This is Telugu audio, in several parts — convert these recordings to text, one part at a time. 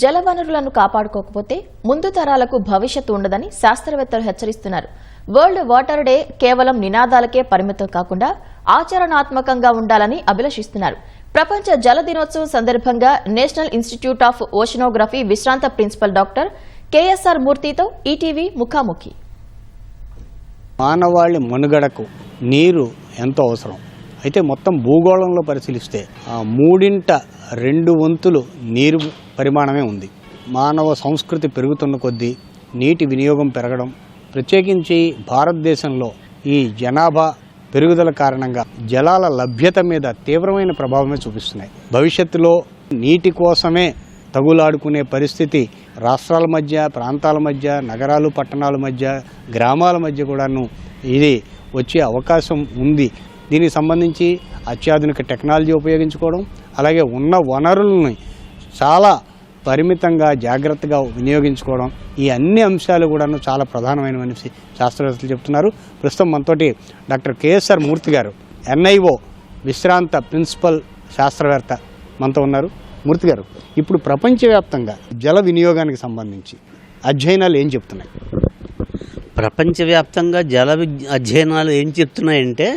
జలవనరులను కాపాడుకోకపోతే ముందు తరాలకు భవిష్యత్తు ఉండదని శాస్త్రవేత్తలు హెచ్చరిస్తున్నారు. వరల్డ్ వాటర్ డే కేవలం నినాదాలకే పరిమితం కాకుండా ఆచరణాత్మకంగా ఉండాలని అభిలషిస్తున్నారు. ప్రపంచ జల దినోత్సవం సందర్భంగా నేషనల్ ఇన్స్టిట్యూట్ ఆఫ్ ఓషనోగ్రఫీ విశ్రాంత ప్రిన్సిపల్ డాక్టర్ కేఎస్ఆర్ మూర్తితో ఈటీవీ ముఖాముఖి. మానవాళి మనుగడకు నీరు ఎంతో అవసరం. అయితే మొత్తం భూగోళంలో పరిశీలిస్తే ఆ మూడింట రెండు వంతులు నీరు పరిమాణమే ఉంది. మానవ సంస్కృతి పెరుగుతున్న కొద్దీ నీటి వినియోగం పెరగడం ప్రత్యేకించి భారతదేశంలో ఈ జనాభా పెరుగుదల కారణంగా జలాల లభ్యత మీద తీవ్రమైన ప్రభావమే చూపిస్తున్నాయి. భవిష్యత్తులో నీటి కోసమే తగులాడుకునే పరిస్థితి రాష్ట్రాల మధ్య ప్రాంతాల మధ్య నగరాలు పట్టణాల మధ్య గ్రామాల మధ్య కూడాను ఇది వచ్చే అవకాశం ఉంది. దీనికి సంబంధించి అత్యాధునిక టెక్నాలజీ ఉపయోగించుకోవడం అలాగే ఉన్న వనరుల్ని చాలా పరిమితంగా జాగ్రత్తగా వినియోగించుకోవడం ఈ అన్ని అంశాలు కూడాను చాలా ప్రధానమైనవని శాస్త్రవేత్తలు చెప్తున్నారు. ప్రస్తుతం మనతోటి డాక్టర్ కేఎస్ఆర్ మూర్తి గారు ఎన్ఐఓ విశ్రాంత ప్రిన్సిపల్ శాస్త్రవేత్త మనతో ఉన్నారు. మూర్తి గారు ఇప్పుడు ప్రపంచవ్యాప్తంగా జల వినియోగానికి సంబంధించి అధ్యయనాలు ఏం చెప్తున్నాయి? ప్రపంచవ్యాప్తంగా జల అధ్యయనాలు ఏం చెప్తున్నాయంటే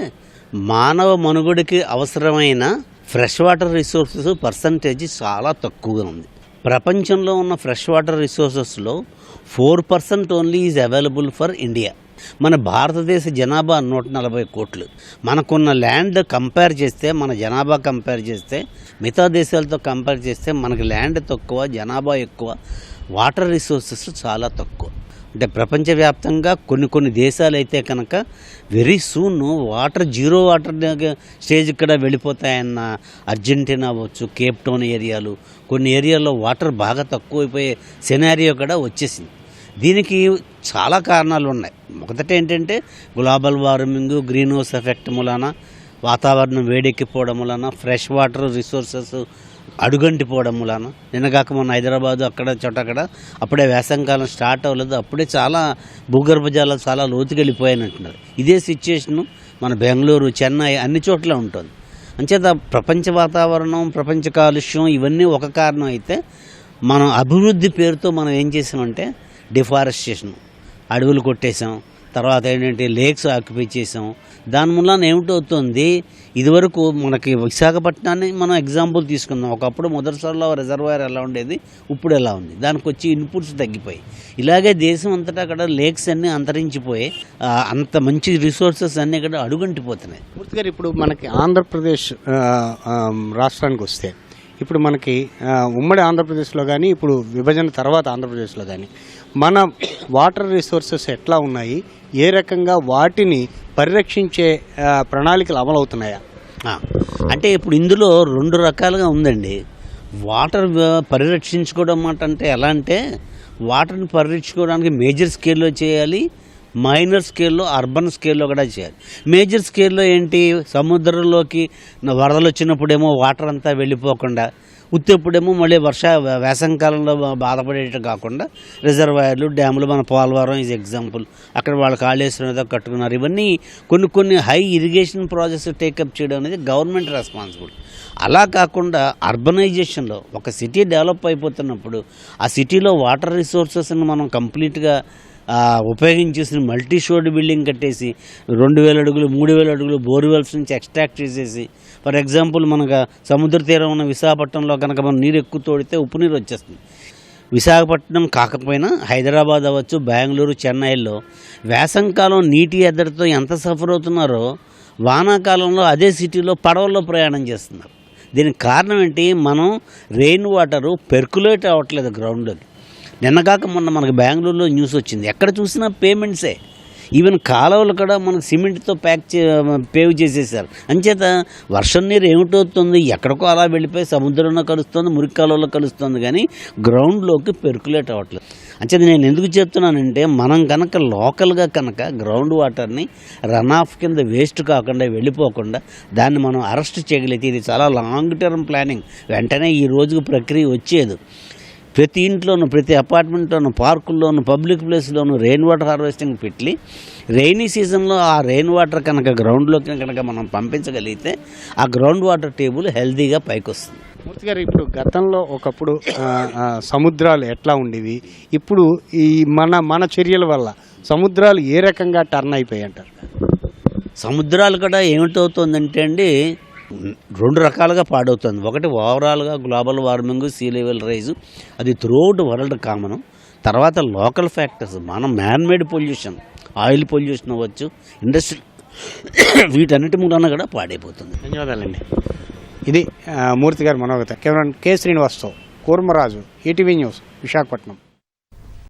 మానవ మనుగడికి అవసరమైన ఫ్రెష్ వాటర్ రిసోర్సెస్ పర్సంటేజ్ చాలా తక్కువగా ఉంది. ప్రపంచంలో ఉన్న fresh water రిసోర్సెస్లో four percent only is available for India. మన భారతదేశ జనాభా నూట నలభై కోట్లు. మనకున్న ల్యాండ్ కంపేర్ చేస్తే మన జనాభా కంపేర్ చేస్తే మిగతా దేశాలతో కంపేర్ చేస్తే మనకి ల్యాండ్ తక్కువ జనాభా ఎక్కువ వాటర్ రిసోర్సెస్ చాలా తక్కువ. అంటే ప్రపంచవ్యాప్తంగా కొన్ని కొన్ని దేశాలు అయితే కనుక very soon water zero water stage ఇక్కడ వెళ్ళిపోతాయన్న అర్జెంటీనా అవ్వచ్చు కేప్ టౌన్ ఏరియాలు కొన్ని ఏరియాల్లో వాటర్ బాగా తక్కువైపోయే సినారియో కూడా వచ్చేసింది. దీనికి చాలా కారణాలు ఉన్నాయి. మొదట ఏంటంటే global warming greenhouse effect మూలాన వాతావరణం వేడెక్కిపోవడం వలన ఫ్రెష్ వాటర్ రిసోర్సెస్ అడుగంటిపోవడం వలన నిన్నగాక మొన్న హైదరాబాదు అక్కడ చోట అక్కడ అప్పుడే వేసంకాలం స్టార్ట్ అవ్వలేదు. అప్పుడే చాలా భూగర్భ జలాలు చాలా లోతుకెళ్ళిపోయానంటున్నారు ఇదే సిచ్యుయేషను మన బెంగళూరు చెన్నై అన్ని చోట్ల ఉంటుంది. అంచేత ప్రపంచ వాతావరణం ప్రపంచ కాలుష్యం ఇవన్నీ ఒక కారణం అయితే మనం అభివృద్ధి పేరుతో మనం ఏం చేసామంటే డిఫారెస్టేషన్. అడవులు కొట్టేసాం. తర్వాత ఏంటంటే లేక్స్ ఆక్యుపై చేసాం దాని మూలన ఏమిటవుతుంది? ఇదివరకు మనకి విశాఖపట్నాన్ని మనం ఎగ్జాంపుల్ తీసుకుందాం. ఒకప్పుడు మొదటిసారిలో రిజర్వాయర్ ఎలా ఉండేది? ఇప్పుడు ఎలా ఉంది? దానికి వచ్చి ఇన్పుట్స్ తగ్గిపోయి ఇలాగే దేశం అంతటా అక్కడ లేక్స్ అన్నీ అంతరించిపోయి అంత మంచి రిసోర్సెస్ అన్నీ ఇక్కడ అడుగంటిపోతున్నాయి. మూర్తి గారు ఇప్పుడు మనకి ఆంధ్రప్రదేశ్ రాష్ట్రానికి వస్తే ఇప్పుడు మనకి ఉమ్మడి ఆంధ్రప్రదేశ్లో కానీ ఇప్పుడు విభజన తర్వాత ఆంధ్రప్రదేశ్లో కానీ మన వాటర్ రిసోర్సెస్ ఎట్లా ఉన్నాయి? ఏ రకంగా వాటిని పరిరక్షించే ప్రణాళికలు అమలవుతున్నాయా? అంటే ఇప్పుడు ఇందులో రెండు రకాలుగా ఉందండి. వాటర్ పరిరక్షించుకోవడం మాట అంటే ఎలా అంటే వాటర్ని పరిరక్షించుకోవడానికి మేజర్ స్కేల్లో చేయాలి మైనర్ స్కేల్లో అర్బన్ స్కేల్లో కూడా చేయాలి. మేజర్ స్కేల్లో ఏంటి? సముద్రంలోకి వరదలు వచ్చినప్పుడేమో వాటర్ అంతా వెళ్ళిపోకుండా ఉత్తేప్పుడేమో మళ్ళీ వర్ష వేసంకాలంలో బా- బాధపడేట కాకుండా రిజర్వాయర్లు డ్యాములు మన పోలవరం ఈజ్ ఎగ్జాంపుల్ అక్కడ వాళ్ళు కాళేశ్వరం ఏదో కట్టుకున్నారు. ఇవన్నీ కొన్ని కొన్ని హై ఇరిగేషన్ ప్రాజెక్ట్స్ టేకప్ చేయడం అనేది గవర్నమెంట్ రెస్పాన్సిబుల్. అలా కాకుండా అర్బనైజేషన్లో ఒక సిటీ డెవలప్ అయిపోతున్నప్పుడు ఆ సిటీలో వాటర్ రిసోర్సెస్ని మనం కంప్లీట్గా ఆ, మల్టీ షోర్డ్ బిల్డింగ్ కట్టేసి రెండు వేల అడుగులు మూడు వేల అడుగులు బోర్వెల్స్ నుంచి ఎక్స్ట్రాక్ట్ చేసేసి ఫర్ ఎగ్జాంపుల్ మనకు సముద్ర తీరం ఉన్న విశాఖపట్నంలో కనుక మనం నీరు ఎక్కువ తోడితే ఉప్పు నీరు వచ్చేస్తుంది. విశాఖపట్నం కాకపోయినా హైదరాబాద్ అవ్వచ్చు బెంగళూరు చెన్నైలో వేసంకాలం నీటి ఎద్దడితో ఎంత సఫర్ అవుతున్నారో వానాకాలంలో అదే సిటీలో పడవల్లో ప్రయాణం చేస్తున్నారు. దీనికి కారణం ఏంటి? మనం రెయిన్ వాటరు పెర్కులేట్ అవ్వట్లేదు గ్రౌండ్లోకి నిన్నగాక మొన్న మనకు బెంగళూరులో న్యూస్ వచ్చింది. ఎక్కడ చూసినా పేమెంట్సే. ఈవెన్ కాలువలు కూడా మనకు సిమెంట్తో ప్యాక్ చే పేవ్ చేసేసారు అంచేత వర్షం నీరు ఏమిటవుతుంది ఎక్కడికో అలా వెళ్ళిపోయి సముద్రంలో కలుస్తుంది మురికి కాలువలో కలుస్తుంది కానీ గ్రౌండ్లోకి పెర్కులేట్ అవ్వట్లేదు. అంచేత నేను ఎందుకు చెప్తున్నానంటే మనం కనుక లోకల్గా కనుక గ్రౌండ్ వాటర్ని రన్ ఆఫ్ కింద వేస్ట్ కాకుండా వెళ్ళిపోకుండా దాన్ని మనం అరెస్ట్ చేయగలిగితే ఇది చాలా లాంగ్ టర్మ్ ప్లానింగ్. వెంటనే ఈ రోజుకు ప్రక్రియ వచ్చేది. ప్రతి ఇంట్లోనూ ప్రతి అపార్ట్మెంట్లోనూ పార్కుల్లోనూ పబ్లిక్ ప్లేస్లోనూ రెయిన్ వాటర్ హార్వెస్టింగ్ పెట్టి రెయినీ సీజన్లో ఆ రెయిన్ వాటర్ కనుక గ్రౌండ్లోకి కనుక మనం పంపించగలిగితే ఆ గ్రౌండ్ వాటర్ టేబుల్ హెల్తీగా పైకి వస్తుంది మూర్తి గారు ఇప్పుడు గతంలో ఒకప్పుడు సముద్రాలు ఎట్లా ఉండేవి? ఇప్పుడు ఈ మన మన చర్యల వల్ల సముద్రాలు ఏ రకంగా టర్న్ అయిపోయాయి అంటారు సముద్రాలు కూడా ఏమిటవుతుందంటే అండి రెండు రకాలుగా పాడవుతుంది. ఒకటి ఓవరాల్గా global warming sea level rise. అది త్రూఅవుట్ వరల్డ్ కామన్. తర్వాత లోకల్ ఫ్యాక్టర్స్ మనం మ్యాన్మేడ్ పొల్యూషన్ ఆయిల్ పొల్యూషన్ అవ్వచ్చు ఇండస్ట్రీ వీటన్నిటి మూలన కూడా పాడైపోతుంది. ధన్యవాదాలండి. ఇది మూర్తి గారి మనోగత. కేవలం K Srinivasarao Kurmaraju ETV news Visakhapatnam.